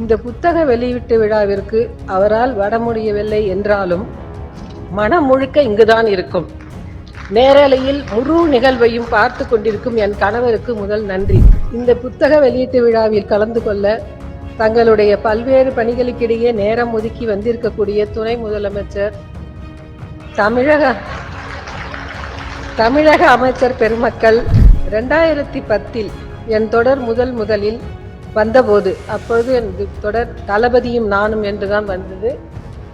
இந்த புத்தக வெளியீட்டு விழாவிற்கு அவரால் வர முடியவில்லை என்றாலும் மனம் முழுக்க இங்குதான் இருக்கும். நேரலையில் முழு நிகழ்வையும் பார்த்து கொண்டிருக்கும் என் கணவருக்கு முதல் நன்றி. இந்த புத்தக வெளியீட்டு விழாவில் கலந்து கொள்ள தங்களுடைய பல்வேறு பணிகளுக்கிடையே நேரம் ஒதுக்கி வந்திருக்கக்கூடிய துணை முதலமைச்சர் தமிழக தமிழக அமைச்சர் பெருமக்கள் ரெண்டாயிரத்தி பத்தில் என் தொடர் முதல் முதலில் வந்தபோது அப்பொழுது எனது தொடர் தளபதியும் நானும் என்றுதான் வந்தது.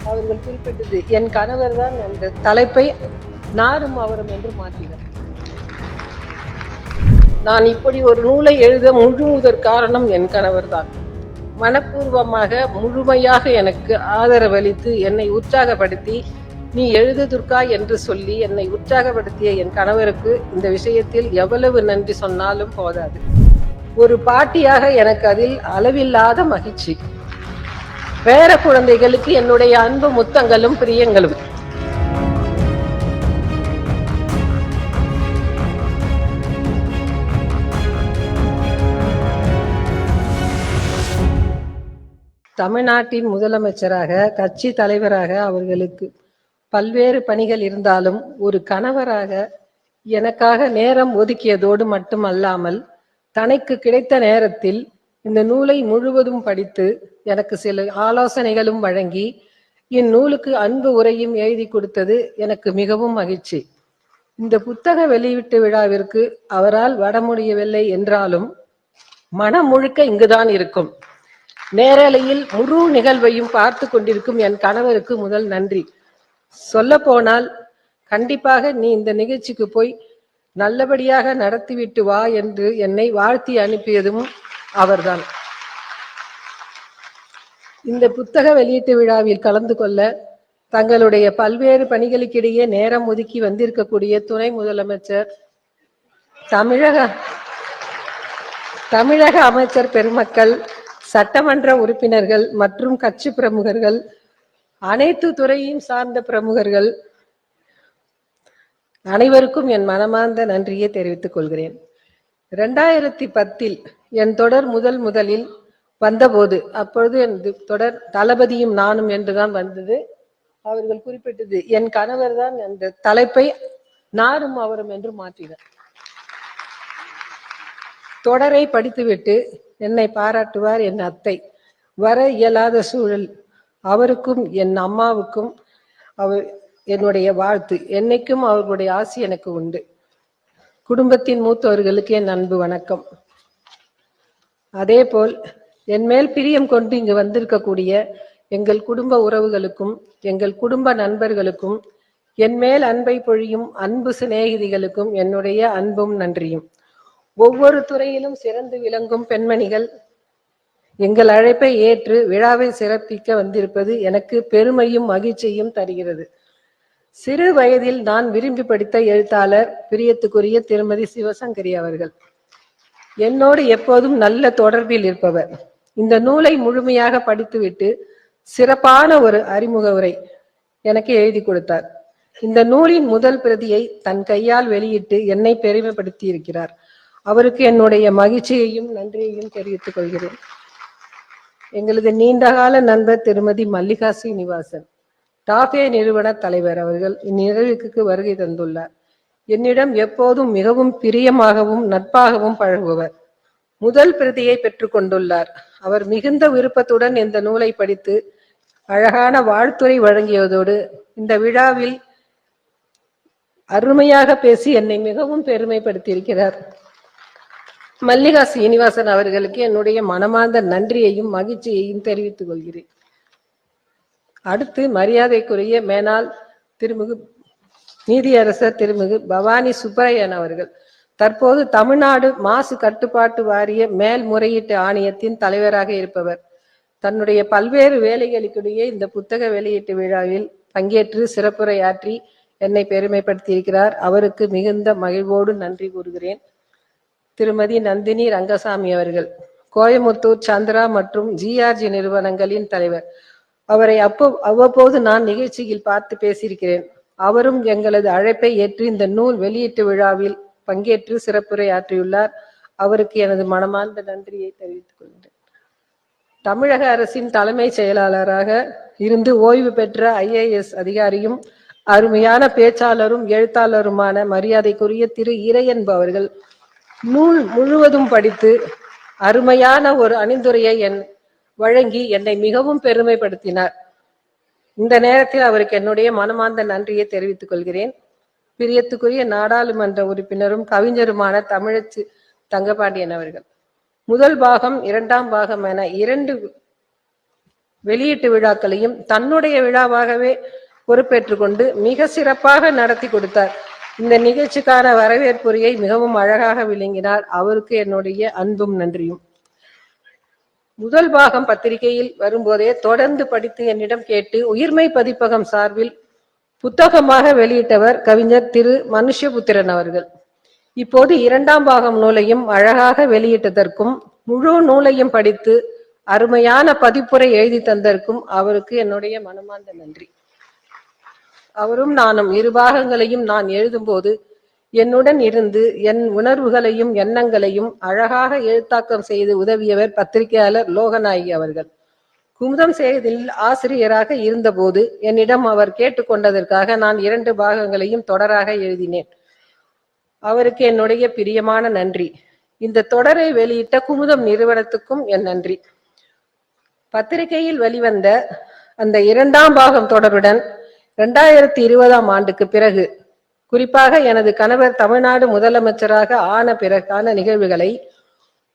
அவர்கள் குறிப்பிட்டது என் கணவர் தான் அந்த தலைப்பை நாரும் அவரும் என்று மாற்றினார். நான் இப்படி ஒரு நூலை எழுத முழுவதற் காரணம் என் கணவர் தான். மனப்பூர்வமாக முழுமையாக எனக்கு ஆதரவளித்து என்னை உற்சாகப்படுத்தி நீ எழுது துர்கா என்று சொல்லி என்னை உற்சாகப்படுத்திய என் கணவருக்கு இந்த விஷயத்தில் எவ்வளவு நன்றி சொன்னாலும் போதாது. ஒரு பாட்டியாக எனக்கு அதில் அளவில்லாத மகிழ்ச்சி. பேர குழந்தைகளுக்கு என்னுடைய அன்பு முத்தங்களும் பிரியங்களும். தமிழ்நாட்டின் முதலமைச்சராக கட்சி தலைவராக அவர்களுக்கு பல்வேறு பணிகள் இருந்தாலும் ஒரு கணவராக எனக்காக நேரம் ஒதுக்கியதோடு மட்டுமல்லாமல் தனக்கு கிடைத்த நேரத்தில் இந்த நூலை முழுவதும் படித்து எனக்கு சில ஆலோசனைகளும் வழங்கி இந்நூலுக்கு அன்பு உரையும் எழுதி கொடுத்தது எனக்கு மிகவும் மகிழ்ச்சி. இந்த புத்தக வெளியீட்டு விழாவிற்கு அவரால் வர முடியவில்லை என்றாலும் மனம் முழுக்க இங்குதான் இருக்கும். நேரலையில் முழு நிகழ்வையும் பார்த்து கொண்டிருக்கும் என் கணவருக்கு முதல் நன்றி. சொல்ல போனால் கண்டிப்பாக நீ இந்த நிகழ்ச்சிக்கு போய் நல்லபடியாக நடத்திவிட்டு வா என்று என்னை வாழ்த்தி அனுப்பியதும் அவர்தான். இந்த புத்தக வெளியீட்டு விழாவில் கலந்து கொள்ள தங்களுடைய பல்வேறு பணிகளுக்கிடையே நேரம் ஒதுக்கி வந்திருக்கக்கூடிய துணை முதலமைச்சர் தமிழக தமிழக அமைச்சர் பெருமக்கள் சட்டமன்ற உறுப்பினர்கள் மற்றும் கட்சி பிரமுகர்கள் அனைத்து துறையும் சார்ந்த பிரமுகர்கள் அனைவருக்கும் என் மனமார்ந்த நன்றியை தெரிவித்துக் கொள்கிறேன். ரெண்டாயிரத்தி பத்தில் என் தொடர் முதல் முதலில் வந்தபோது அப்பொழுது என் தொடர் தளபதியும் நானும் என்றுதான் வந்தது. அவர்கள் குறிப்பிட்டது என் கணவர் தான் அந்த தலைப்பை நாரும் அவரும் என்று மாற்றினார். தொடரை படித்துவிட்டு என்னை பாராட்டுவார் என் அத்தை. வர இயலாத சூழல் அவருக்கும் என் அம்மாவுக்கும் அவர் என்னுடைய வாழ்த்து. என்னைக்கும் அவர்களுடைய ஆசி எனக்கு உண்டு. குடும்பத்தின் மூத்தவர்களுக்கு என் அன்பு வணக்கம். அதே போல் என் மேல் பிரியம் கொண்டு இங்கு வந்திருக்கக்கூடிய எங்கள் குடும்ப உறவுகளுக்கும் எங்கள் குடும்ப நண்பர்களுக்கும் என் மேல் அன்பை பொழியும் அன்பு சிநேகிதிகளுக்கும் என்னுடைய அன்பும் நன்றியும். ஒவ்வொரு துறையிலும் சிறந்து விளங்கும் பெண்மணிகள் எங்கள் அழைப்பை ஏற்று விழாவை சிறப்பிக்க வந்திருப்பது எனக்கு பெருமையும் மகிழ்ச்சியும் தருகிறது. சிறு வயதில் நான் விரும்பி படித்த எழுத்தாளர் பிரியத்துக்குரிய திருமதி சிவசங்கரி அவர்கள். என்னோடு எப்போதும் நல்ல தொடர்பில் இருப்பவர். இந்த நூலை முழுமையாக படித்துவிட்டு சிறப்பான ஒரு அறிமுக உரை எனக்கு எழுதி கொடுத்தார். இந்த நூலின் முதல் பிரதியை தன் கையால் வெளியிட்டு என்னை பெருமைப்படுத்தி இருக்கிறார் அவருக்கு என்னுடைய மகிழ்ச்சியையும் நன்றியையும் தெரிவித்துக் கொள்கிறேன். எங்களது நீண்டகால நண்பர் திருமதி மல்லிகா சீனிவாசன். டாஃபே நிறுவன தலைவர் அவர்கள் இந்நிகழ்வுக்கு வருகை தந்துள்ளார். என்னிடம் எப்போதும் மிகவும் பிரியமாகவும் நட்பாகவும் பழகுவர். முதல் பிரதியை பெற்றுக்கொண்டுள்ளார் அவர் மிகுந்த விருப்பத்துடன் இந்த நூலை படித்து அழகான வாழ்த்துரை வழங்கியதோடு இந்த விழாவில் அருமையாக பேசி என்னை மிகவும் பெருமைப்படுத்தியிருக்கிறார். மல்லிகா சீனிவாசன் அவர்களுக்கு என்னுடைய மனமார்ந்த நன்றியையும் மகிழ்ச்சியையும் தெரிவித்துக் கொள்கிறேன். அடுத்து மரியாதைக்குரிய மேனால் திருமிகு நீதியரசர் திருமிகு பவானி சுப்பரையன் அவர்கள். தற்போது தமிழ்நாடு மாசு கட்டுப்பாட்டு வாரிய மேல்முறையீட்டு ஆணையத்தின் தலைவராக இருப்பவர். தன்னுடைய பல்வேறு வேலைகளுக்கிடையே இந்த புத்தக வெளியீட்டு விழாவில் பங்கேற்று சிறப்புரையாற்றி என்னை பெருமைப்படுத்தியிருக்கிறார். அவருக்கு மிகுந்த மகிழ்வோடு நன்றி கூறுகிறேன். திருமதி நந்தினி ரங்கசாமி அவர்கள் கோயமுத்தூர் சந்திரா மற்றும் ஜிஆர்ஜி நிறுவனங்களின் தலைவர். அவரை அப்போ அவ்வப்போது நான் நிகழ்ச்சியில் பார்த்து பேசியிருக்கிறேன். அவரும் எங்களது அழைப்பை ஏற்று இந்த நூல் வெளியீட்டு விழாவில் பங்கேற்று சிறப்புரை ஆற்றியுள்ளார். அவருக்கு எனது மனமார்ந்த நன்றியை தெரிவித்துக் கொள்கிறேன். தமிழக அரசின் தலைமைச் செயலாளராக இருந்து ஓய்வு பெற்ற ஐஏஎஸ் அதிகாரியும் அருமையான பேச்சாளரும் எழுத்தாளருமான மரியாதைக்குரிய திரு இறையன்பு அவர்கள் நூல் முழுவதும் படித்து அருமையான ஒரு அணிந்துரையை என் வழங்கி என்னை மிகவும் பெருமைப்படுத்தினார். இந்த நேரத்தில் அவருக்கு என்னுடைய மனமார்ந்த நன்றியை தெரிவித்துக் கொள்கிறேன். பிரியத்துக்குரிய நாடாளுமன்ற உறுப்பினரும் கவிஞருமான தமிழச்சு தங்கபாண்டியன் அவர்கள். முதல் பாகம் இரண்டாம் பாகம் என இரண்டு வெளியீட்டு விழாக்களையும் தன்னுடைய விழாவாகவே பொறுப்பேற்றுக் கொண்டு மிக சிறப்பாக நடத்தி கொடுத்தார். இந்த நிகழ்ச்சிக்கான வரவேற்புரையை மிகவும் அழகாக விளங்கினார். அவருக்கு என்னுடைய அன்பும் நன்றியும். முதல் பாகம் பத்திரிகையில் வரும்போதே தொடர்ந்து படித்து என்னிடம் கேட்டு உயிர்மை பதிப்பகம் சார்பில் புத்தகமாக வெளியிட்டவர் கவிஞர் திரு மனுஷபுத்திரன் அவர்கள். இப்போது இரண்டாம் பாகம் நூலையும் அழகாக வெளியிட்டதற்கும் முழு நூலையும் படித்து அருமையான பதிப்புரை எழுதி தந்ததற்கும் அவருக்கு என்னுடைய மனமார்ந்த நன்றி. அவரும் நானும் இரு பாகங்களையும் நான் எழுதும்போது என்னுடன் இருந்து என் உணர்வுகளையும் எண்ணங்களையும் அழகாக எழுத்தாக்கம் செய்து உதவியவர் பத்திரிகையாளர் லோகநாயகி அவர்கள். குமுதம் செய்ததில் ஆசிரியராக இருந்தபோது என்னிடம் அவர் கேட்டுக்கொண்டதற்காக நான் இரண்டு பாகங்களையும் தொடராக எழுதினேன். அவருக்கு என்னுடைய பிரியமான நன்றி. இந்த தொடரை வெளியிட்ட குமுதம் நிறுவனத்துக்கும் என் நன்றி. பத்திரிகையில் வெளிவந்த அந்த இரண்டாம் பாகம் தொடருடன் இரண்டாயிரத்தி இருபதாம் ஆண்டுக்கு பிறகு குறிப்பாக எனது கணவர் தமிழ்நாடு முதலமைச்சராக ஆன பிறகான நிகழ்வுகளை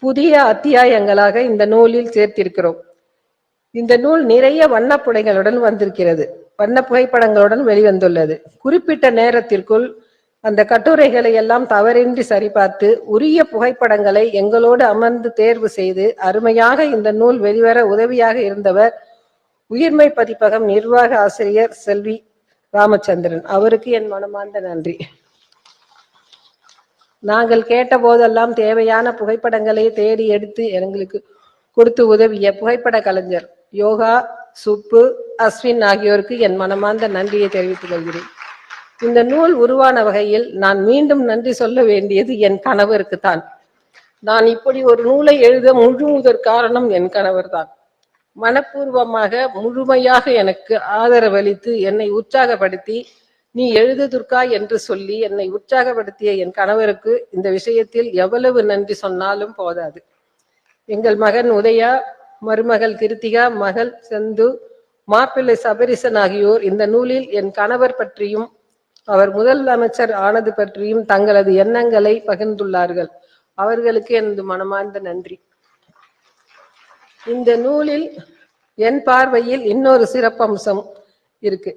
புதிய அத்தியாயங்களாக இந்த நூலில் சேர்த்திருக்கிறோம். இந்த நூல் நிறைய வண்ணப்புடைகளுடன் வந்திருக்கிறது. வண்ண புகைப்படங்களுடன் வெளிவந்துள்ளது. குறிப்பிட்ட நேரத்திற்குள் அந்த கட்டுரைகளை எல்லாம் தவறின்றி சரிபார்த்து உரிய புகைப்படங்களை எங்களோடு அமர்ந்து தேர்வு செய்து அருமையாக இந்த நூல் வெளிவர உதவியாக இருந்தவர் உயிர்மை பதிப்பகம் நிர்வாக ஆசிரியர் செல்வி ராமச்சந்திரன். அவருக்கு என் மனமார்ந்த நன்றி. நாங்கள் கேட்ட போதெல்லாம் தேவையான புகைப்படங்களை தேடி எடுத்து எங்களுக்கு கொடுத்து உதவிய புகைப்பட கலைஞர் யோகா சுப்பு அஸ்வின் ஆகியோருக்கு என் மனமார்ந்த நன்றியை தெரிவித்துக் கொள்கிறேன். இந்த நூல் உருவான வகையில் நான் மீண்டும் நன்றி சொல்ல வேண்டியது என் கணவருக்கு தான் நான் இப்படி ஒரு நூலை எழுத முழுமுதற் காரணம் என் கணவர் தான் மனப்பூர்வமாக முழுமையாக எனக்கு ஆதரவளித்து என்னை உற்சாகப்படுத்தி நீ எழுது துர்கா என்று சொல்லி என்னை உற்சாகப்படுத்திய என் கணவருக்கு இந்த விஷயத்தில் எவ்வளவு நன்றி சொன்னாலும் போதாது. எங்கள் மகன் உதயா மருமகள் கிருத்திகா மகள் செந்து மாப்பிள்ளை சபரிசன் ஆகியோர் இந்த நூலில் என் கணவர் பற்றியும் அவர் முதல் அமைச்சர் ஆனது பற்றியும் தங்களது எண்ணங்களை பகிர்ந்துள்ளார்கள். அவர்களுக்கு எனது மனமார்ந்த நன்றி. இந்த நூலில் என் பார்வையில் இன்னொரு சிறப்பம்சம் இருக்கு.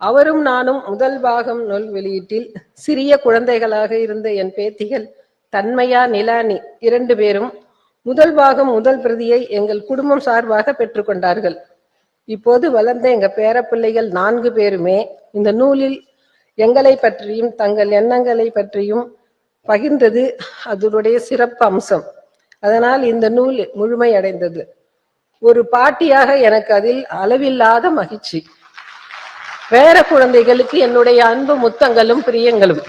அவரும் நானும் முதல் பாகம் நூல் வெளியீட்டில் சிறிய குழந்தைகளாக இருந்த என் பேத்திகள் தன்மையா நிலானி இரண்டு பேரும் முதல் பாகம் முதல் பிரதியை எங்கள் குடும்பம் சார்பாக பெற்றுக்கொண்டார்கள் இப்போது வளர்ந்த எங்க பேரப்பிள்ளைகள் நான்கு பேருமே இந்த நூலில் எங்களை பற்றியும் தங்கள் எண்ணங்களை பற்றியும் பகிர்ந்தது அதனுடைய சிறப்பு அம்சம் அதனால் இந்த நூல் முழுமையடைந்தது. ஒரு பாட்டியாக எனக்கு அதில் அளவில்லாத மகிழ்ச்சி. வேற குழந்தைகளுக்கு என்னுடைய அன்பு முத்தங்களும் பிரியங்களும்.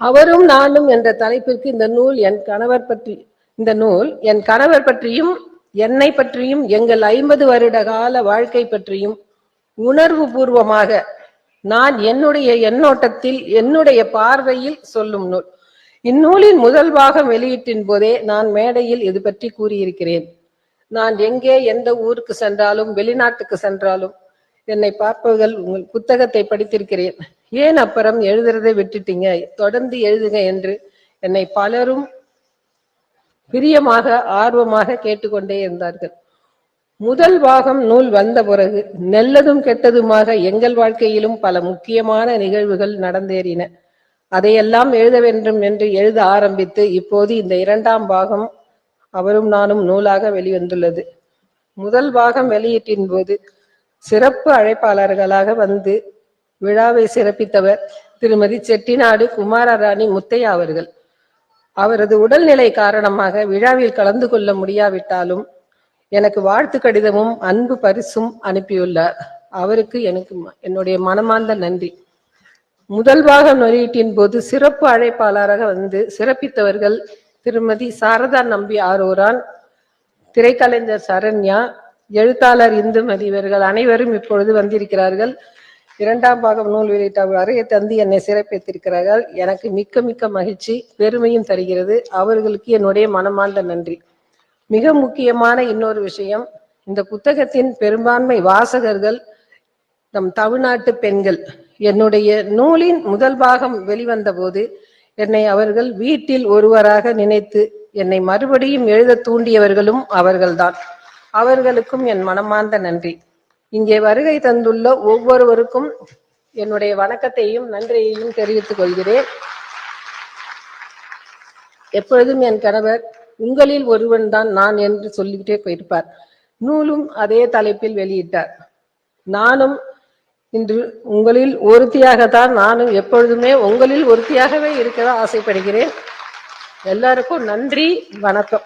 அவரும் நானும் என்ற தலைப்பிற்கு இந்த நூல் என் கணவர் பற்றி இந்த நூல் என் கணவர் பற்றியும் என்னை பற்றியும் எங்கள் ஐம்பது வருட கால வாழ்க்கை பற்றியும் உணர்வு பூர்வமாக நான் என்னுடைய எண்ணோட்டத்தில் என்னுடைய பார்வையில் சொல்லும் நூல். இந்நூலின் முதல் பாகம் வெளியீட்டின் போதே நான் மேடையில் இது பற்றி கூறியிருக்கிறேன். நான் எங்கே எந்த ஊருக்கு சென்றாலும் வெளிநாட்டுக்கு சென்றாலும் என்னை பார்ப்பவர்கள் உங்கள் புத்தகத்தை படித்திருக்கிறேன். ஏன் அப்புறம் எழுதுறதை விட்டுட்டீங்க? தொடர்ந்து எழுதுங்க என்று என்னை பலரும் பிரியமாக ஆர்வமாக கேட்டுக்கொண்டே இருந்தார்கள். முதல் பாகம் நூல் வந்த பிறகு நல்லதும் கெட்டதுமாக எங்கள் வாழ்க்கையிலும் பல முக்கியமான நிகழ்வுகள் நடந்தேறின. அதையெல்லாம் எழுத வேண்டும் என்று எழுத ஆரம்பித்து இப்போது இந்த இரண்டாம் பாகம் அவரும் நானும் நூலாக வெளிவந்துள்ளது. முதல் பாகம் வெளியீட்டின் போது சிறப்பு அழைப்பாளர்களாக வந்து விழாவை சிறப்பித்தவர் திருமதி செட்டிநாடு குமாரராணி முத்தையா அவர்கள். அவரது உடல்நிலை காரணமாக விழாவில் கலந்து கொள்ள முடியாவிட்டாலும் எனக்கு வாழ்த்து கடிதமும் அன்பு பரிசும் அனுப்பியுள்ளார். அவருக்கு எனக்கு ம- என்னுடைய மனமார்ந்த நன்றி. முதல் பாகம் வெளியீட்டின் போது சிறப்பு அழைப்பாளராக வந்து சிறப்பித்தவர்கள் திருமதி சாரதா நம்பி ஆரோரான் திரைக்கலைஞர் சரண்யா எழுத்தாளர் இந்துமதி இவர்கள் அனைவரும் இப்பொழுது வந்திருக்கிறார்கள். இரண்டாம் பாகம் நூல் வெளியிட்ட அறையை தந்து என்னை சிறப்பித்திருக்கிறார்கள். எனக்கு மிக்க மிக்க மகிழ்ச்சி பெருமையும் தருகிறது. அவர்களுக்கு என்னுடைய மனமார்ந்த நன்றி. மிக முக்கியமான இன்னொரு விஷயம் இந்த புத்தகத்தின் பெரும்பான்மை வாசகர்கள் நம் தமிழ்நாட்டு பெண்கள். என்னுடைய நூலின் முதல் பாகம் வெளிவந்த போது என்னை அவர்கள் வீட்டில் ஒருவராக நினைத்து என்னை மறுபடியும் எழுத தூண்டியவர்களும் அவர்கள்தான். அவர்களுக்கும் என் மனமார்ந்த நன்றி. இங்கே வருகை தந்துள்ள ஒவ்வொருவருக்கும் என்னுடைய வணக்கத்தையும் நன்றியையும் தெரிவித்துக் கொள்கிறேன். எப்பொழுதும் என் கணவர் உங்களில் ஒருவன் தான் நான் என்று சொல்லிக்கிட்டே போயிருப்பார். நூலும் அதே தலைப்பில் வெளியிட்டார். நானும் இன்று உங்களில் ஒருத்தியாகத்தான் நானும் எப்பொழுதுமே உங்களில் ஒருத்தியாகவே இருக்க ஆசைப்படுகிறேன். எல்லாருக்கும் நன்றி வணக்கம்.